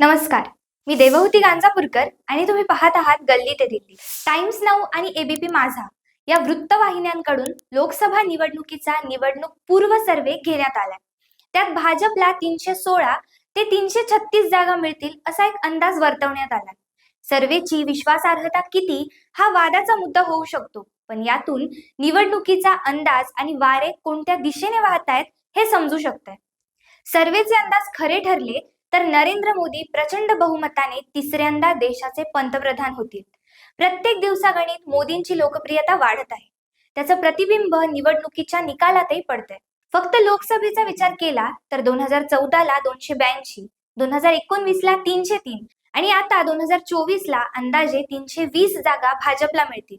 नमस्कार. मी देवहूती गांजापूरकर आणि तुम्ही पाहत आहात गल्ली ते दिल्ली. टाइम्स नाऊ आणि एबीपी माझा या वृत्तवाहिन्यांकडून लोकसभा निवडणुकीचा निवडणूक पूर्व सर्वे घेण्यात आलाय. त्यात भाजपला तीनशे सोळा ते तीनशे छत्तीस जागा मिळतील असा एक अंदाज वर्तवण्यात आलाय. सर्वेची विश्वासार्हता किती हा वादाचा मुद्दा होऊ शकतो. पण यातून निवडणुकीचा अंदाज आणि वारे कोणत्या दिशेने वाहत आहेत हे समजू शकतंय. सर्वेचे अंदाज खरे ठरले तर नरेंद्र मोदी प्रचंड बहुमताने तिसऱ्यांदा देशाचे पंतप्रधान होतील. प्रत्येक दिवसागणित मोदींची लोकप्रियता वाढत आहे. त्याचं प्रतिबिंब निवडणुकीच्या निकालातही पडतंय. फक्त लोकसभेचा विचार केला तर दोन हजार चौदाला दोनशे ब्याऐंशी दोन हजार एकोणवीसला तीनशे तीन आणि आता दोन हजार चोवीसला अंदाजे तीनशे वीस जागा भाजपला मिळतील.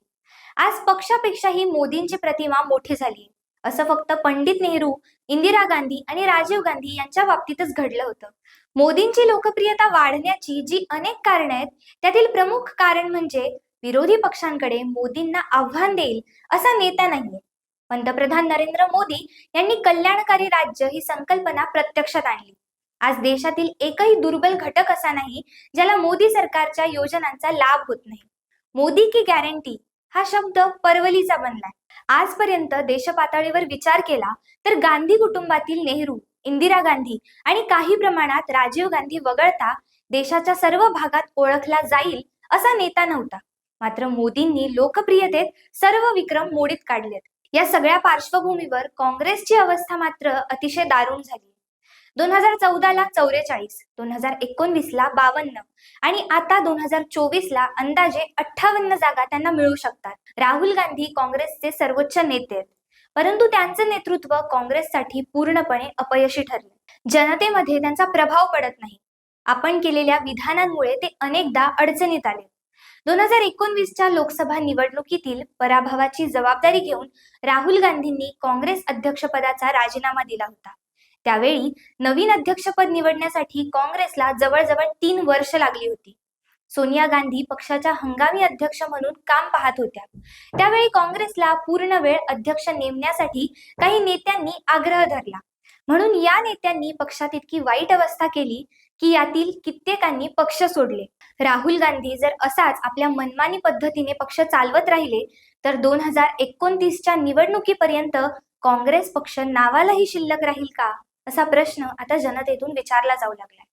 आज पक्षापेक्षाही मोदींची प्रतिमा मोठी झाली असं फक्त पंडित नेहरू इंदिरा गांधी आणि राजीव गांधी यांच्या बाबतीतच घडलं होतं. मोदींची लोकप्रियता वाढण्याची जी अनेक कारण आहेत त्यातील प्रमुख कारण म्हणजे विरोधी पक्षांकडे मोदींना आव्हान देईल असा नेता नाहीये. पंतप्रधान नरेंद्र मोदी यांनी कल्याणकारी राज्य ही संकल्पना प्रत्यक्षात आणली. आज देशातील एकही दुर्बल घटक असा नाही ज्याला मोदी सरकारच्या योजनांचा लाभ होत नाही. मोदी की गॅरंटी हा शब्द परवलीचा बनलाय. आजपर्यंत देशपातळीवर विचार केला तर गांधी कुटुंबातील नेहरू इंदिरा गांधी आणि काही प्रमाणात राजीव गांधी वगळता देशाच्या सर्व भागात ओळखला जाईल असा नेता नव्हता. मात्र मोदींनी लोकप्रियतेत सर्व विक्रम मोडीत काढलेत. या सगळ्या पार्श्वभूमीवर काँग्रेसची अवस्था मात्र अतिशय दारुण झाली. दोन हजार चौदाला चौवेचाळीस दोन हजार एकोणवीस ला बावन्न आणि आता दोन हजार चोवीसला अंदाजे अठ्ठावन्न जागा त्यांना मिळू शकतात. राहुल गांधी काँग्रेसचे सर्वोच्च नेते आहेत. परंतु त्यांचं नेतृत्व काँग्रेससाठी पूर्णपणे अपयशी ठरले. जनतेमध्ये त्यांचा प्रभाव पडत नाही. आपण केलेल्या विधानांमुळे ते अनेकदा अडचणीत आले. दोन हजार एकोणवीसच्या लोकसभा निवडणुकीतील पराभवाची जबाबदारी घेऊन राहुल गांधींनी काँग्रेस अध्यक्षपदाचा राजीनामा दिला होता. त्यावेळी नवीन अध्यक्षपद निवडण्यासाठी काँग्रेसला जवळजवळ तीन वर्ष लागली होती. सोनिया गांधी पक्षाच्या हंगामी अध्यक्ष म्हणून काम पाहत होत्या. त्यावेळी काँग्रेसला पूर्ण वेळ अध्यक्ष नेमण्यासाठी काही नेत्यांनी आग्रह धरला. म्हणून या नेत्यांनी पक्षात इतकी वाईट अवस्था केली की यातील कित्येकांनी पक्ष सोडले. राहुल गांधी जर असाच आपल्या मनमानी पद्धतीने पक्ष चालवत राहिले तर दोन हजार एकोणतीसच्या निवडणुकीपर्यंत काँग्रेस पक्ष नावालाही शिल्लक राहील का? असा प्रश्न आता जनतेतून विचारला जाऊ लागलाय.